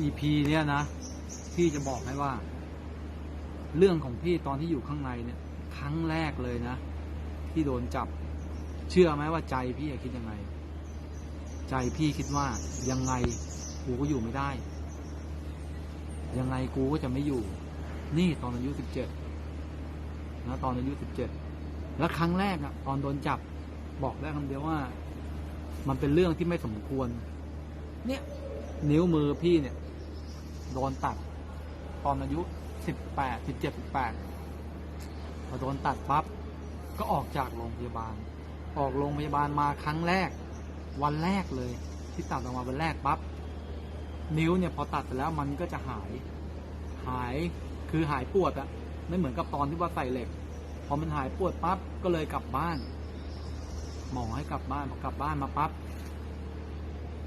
EP เนี่ยนะพี่จะบอกให้ว่า เรื่องของพี่ตอนที่อยู่ข้างในเนี่ย ครั้งแรกเลยนะที่โดนจับ เชื่อไหมว่าใจพี่คิดยังไง ใจพี่คิดว่ายังไงกูก็อยู่ไม่ได้ ยังไงกูก็จะไม่อยู่ นี่ตอนอายุสิบเจ็ดนะตอนอายุสิบเจ็ดแล้วครั้งแรกอะตอนโดนจับบอกได้คำเดียวว่า มันเป็นเรื่องที่ไม่สมควร เนี่ย นิ้วมือพี่เนี่ย โดนตัด ตอนอายุสิบแปดสิบเจ็ดสิบแปดพอโดนตัดปั๊บก็ออกจากโรงพยาบาล ออกโรงพยาบาลมาครั้งแรก วันแรกเลย ที่ตัดออกมาวันแรกปั๊บนิ้วเนี่ยพอตัดไปแล้วมันก็จะหาย หายคือหายปวดอะไม่เหมือนกับตอนที่ว่าใส่เหล็ก พอมันหายปวดปั๊บก็เลยกลับบ้าน หมอให้กลับบ้านพอกลับบ้านมาปั๊บ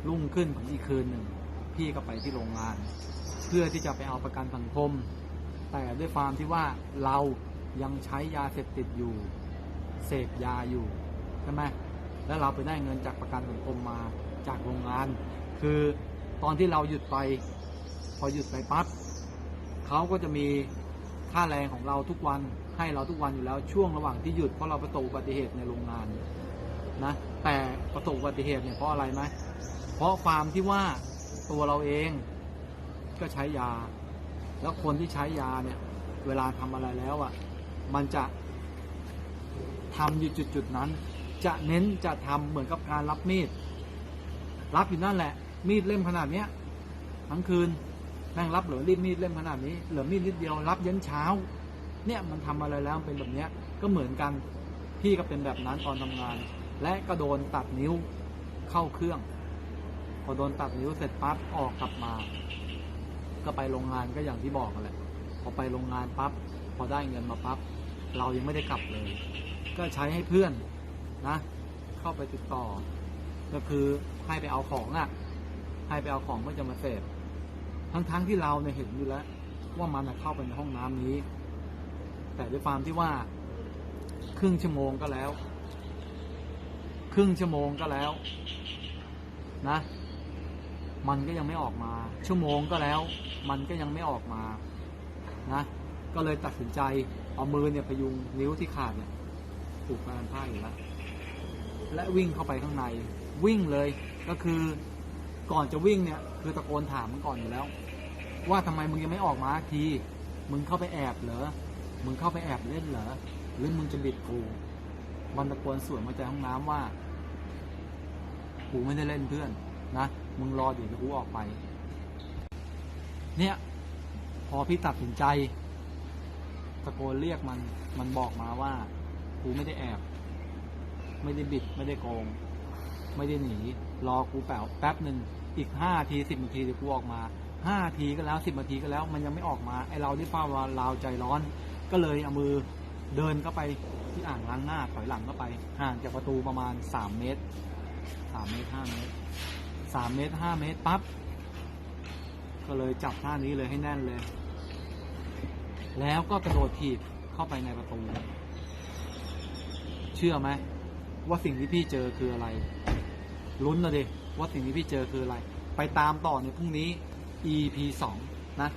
รุ่งขึ้นของอีกคืนหนึ่ง พี่ก็ไปที่โรงงาน เพื่อที่จะไปเอาประกันสังคม แต่ด้วยความที่ว่าเรายังใช้ยาเสพติดอยู่ เสพยาอยู่ใช่ไหมแล้วเราไปได้เงินจากประกันสังคมมาจากโรงงาน คือตอนที่เราหยุดไป พอหยุดไปปั๊บเขาก็จะมีค่าแรงของเราทุกวันให้เราทุกวันอยู่แล้วช่วงระหว่างที่หยุดเพราะเราประสบอุบัติเหตุในโรงงานนะแต่ประสบอุบัติเหตุเนี่ยเพราะอะไรไหมเพราะความที่ว่า ตัวเราเองก็ใช้ยา แล้วคนที่ใช้ยาเนี่ย เวลาทำอะไรแล้วอะ มันจะทำอยู่จุดๆนั้น จะเน้นจะทำเหมือนกับการรับมีด รับอยู่นั่นแหละ มีดเล่มขนาดเนี้ยทั้งคืนแม่งรับเหลือรีบมีดเล่มขนาดนี้เหลือมีดนิดเดียวรับยันเช้า เนี่ยมันทำอะไรแล้วเป็นแบบเนี้ยก็เหมือนกันพี่ก็เป็นแบบนั้นตอนทำงาน และก็โดนตัดนิ้วเข้าเครื่อง พอโดนตัดนิ้วเสร็จปั๊บออกกลับมา ก็ไปโรงงานก็อย่างที่บอกกันแหละพอไปโรงงานปั๊บพอได้เงินมาปั๊บเรายังไม่ได้กลับเลย ก็ใช้ให้เพื่อนนะ เข้าไปติดต่อ ก็คือให้ไปเอาของอะ่ะ ให้ไปเอาของเพื่อจะมาเสพทั้งๆทที่เราเนี่ยเห็นอยู่แล้ว ว่ามันเข้าไปในห้องน้ำนี้ แต่ด้วยความที่ว่า ครึ่งชั่วโมงก็แล้ว ครึ่งชั่วโมงก็แล้ว นะ มันก็ยังไม่ออกมา ชั่วโมงก็แล้ว มันก็ยังไม่ออกมานะ ก็เลยตัดสินใจเอามือเนี่ยพยุงนิ้วที่ขาดเนี่ยผูกพันผ้าอยู่แล้วและวิ่งเข้าไปข้างใน วิ่งเลยก็คือก่อนจะวิ่งเนี่ย คือตะโกนถามมันก่อนอยู่แล้ว ว่าทำไมมึงยังไม่ออกมาทีมึงเข้าไปแอบเหรอมึงเข้าไปแอบเล่นเหรอหรือมึงจะบิดกูมันตะโกนสวนมาจากห้องน้ำว่ากูไม่ได้เล่นเพื่อนนะ มึงรอเดี๋ยวกูออกไป เนี่ย พอพี่ตัดสินใจตะโกนเรียกมัน มันบอกมาว่ากูไม่ได้แอบ ไม่ได้บิด ไม่ได้โกง ไม่ได้หนี รอกูแป๊บแป๊บหนึ่ง อีกห้าทีสิบนาทีเดี๋ยวกูออกมา ห้าทีก็แล้วสิบนาทีก็แล้ว มันยังไม่ออกมา ไอเราที่เฝ้ารอเราใจร้อน ก็เลยเอามือเดินเข้าไปที่อ่างล้างหน้าถอยหลังเข้าไป ห่างจากประตูประมาณสามเมตรสามเมตรห้าเมตร สามเมตรห้าเมตรปั๊บก็เลยจับท่านี้เลยให้แน่นเลย แล้วก็กระโดดถีบเข้าไปในประตู เชื่อไหมว่าสิ่งที่พี่เจอคืออะไร ลุ้นนะดิว่าสิ่งที่พี่เจอคืออะไร ไปตามต่อในพรุ่งนี้ EP สองนะ